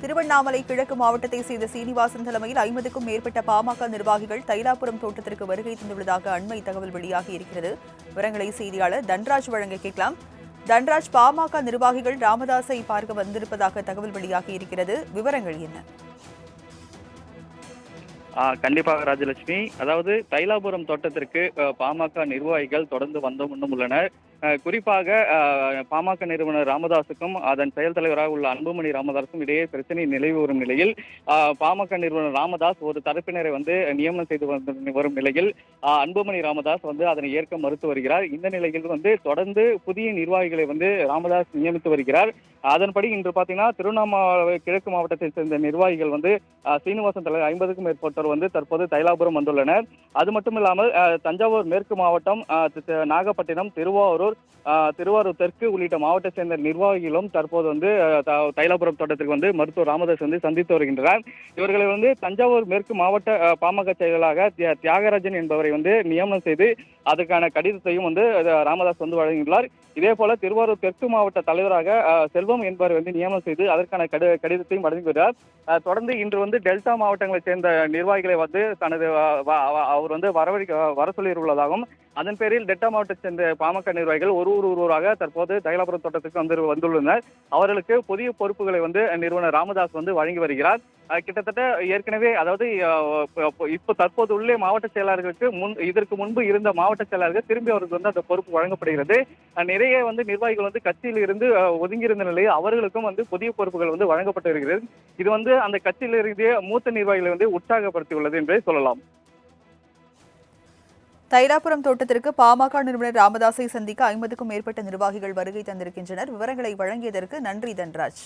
திருவண்ணாமலை கிழக்கு மாவட்டத்தை சேர்ந்த சீனிவாசன் தலைமையில் ஐம்பதுக்கும் மேற்பட்ட பாமக நிர்வாகிகள் தைலாபுரம் தோட்டத்திற்கு வருகை தந்துள்ளதாக அண்மை தகவல் வெளியாகி இருக்கிறது. விவரங்களை செய்தியாளர் தன்ராஜ் வழங்க கேட்கலாம். தன்ராஜ் பாமக நிர்வாகிகள் ராமதாஸை பார்க்க வந்திருப்பதாக தகவல் வெளியாகி இருக்கிறது. விவரங்கள் என்ன? கண்டிப்பாக ராஜலட்சுமி. அதாவது தைலாபுரம் தோட்டத்திற்கு பாமக நிர்வாகிகள் தொடர்ந்து வந்த முன்னும் உள்ளனர். குறிப்பாக பாமக நிறுவனர் ராமதாஸுக்கும் அதன் செயல் தலைவராக உள்ள அன்புமணி ராமதாஸுக்கும் இடையே பிரச்சனை நிலவி வரும் நிலையில் பாமக நிறுவனர் ராமதாஸ் ஒரு தரப்பினரை வந்து நியமனம் செய்து வந்து வரும் நிலையில் அன்புமணி ராமதாஸ் வந்து அதனை ஏற்க மறுத்து வருகிறார். இந்த நிலையில் வந்து தொடர்ந்து புதிய நிர்வாகிகளை வந்து ராமதாஸ் நியமித்து வருகிறார். அதன்படி இன்று பார்த்தீங்கன்னா திருவண்ணாமலை கிழக்கு மாவட்டத்தை சேர்ந்த நிர்வாகிகள் வந்து சீனிவாசன் தலைவர் ஐம்பதுக்கும் மேற்பட்டோர் வந்து தற்போது தைலாபுரம் வந்துள்ளனர். அது மட்டும் இல்லாமல் தஞ்சாவூர் மேற்கு மாவட்டம் நாகப்பட்டினம் திருவாரூர் திருவாரூர் தெற்கு உள்ளிட்ட மாவட்டத்தை சேர்ந்த நிர்வாகிகளும் தற்போது வந்து தைலாபுரம் தோட்டத்திற்கு வந்து மருத்துவர் ராமதாஸ் வந்து சந்தித்து வருகின்றனர் இவர்களை வந்து தஞ்சாவூர் மேற்கு மாவட்ட பாமக செயலாளராக தியாகராஜன் என்பவரை வந்து நியமனம் செய்து அதற்கான கடிதத்தையும் வந்து ராமதாஸ் வந்து வழங்கியுள்ளார். இதே போல திருவாரூர் தெற்கு மாவட்ட தலைவராக செல்வம் என்பவர் வந்து நியமனம் செய்து அதற்கான கடி கடிதத்தையும் வழங்கி வருகிறார். தொடர்ந்து இன்று வந்து டெல்டா மாவட்டங்களைச் சேர்ந்த நிர்வாகிகளை வந்து தனது அவர் வந்து வரவழி வர சொல்லியுள்ளதாகவும் அதன் பேரில் டெல்டா மாவட்டத்தை சேர்ந்த பாமக நிர்வாகிகள் ஒரு ஒரு ஒருவராக தற்போது தைலாபுரம் தோட்டத்துக்கு வந்து வந்துள்ளனர். அவர்களுக்கு புதிய பொறுப்புகளை வந்து நிறுவனர் ராமதாஸ் வந்து வழங்கி வருகிறார். கிட்டத்தட்ட ஏற்கனவே அதாவது இப்ப- இப்போ தற்போது உள்ளே மாவட்ட செயலாளர்களுக்கு முன் இதற்கு முன்பு இருந்த மாவட்ட செயலாளர்கள் திரும்பி அவருக்கு வந்து அந்த பொறுப்பு வழங்கப்படுகிறது. நிறைய வந்து நிர்வாகிகள் வந்து கட்சியில் இருந்து ஒதுங்கியிருந்த நிலையில் அவர்களுக்கும் வந்து புதிய பொறுப்புகள் வந்து வழங்கப்பட்டு வருகிறது. இது வந்து அந்த கட்சியில் இருந்தே மூத்த நிர்வாகிகளை வந்து உற்சாகப்படுத்தியுள்ளது என்றே சொல்லலாம். தைலாபுரம் தோட்டத்திற்கு பாமக நிறுவனர் ராமதாஸை சந்திக்க ஐம்பதுக்கும் மேற்பட்ட நிர்வாகிகள் வருகை தந்திருக்கின்றனர். விவரங்களை வழங்கியதற்கு நன்றி தன்ராஜ்.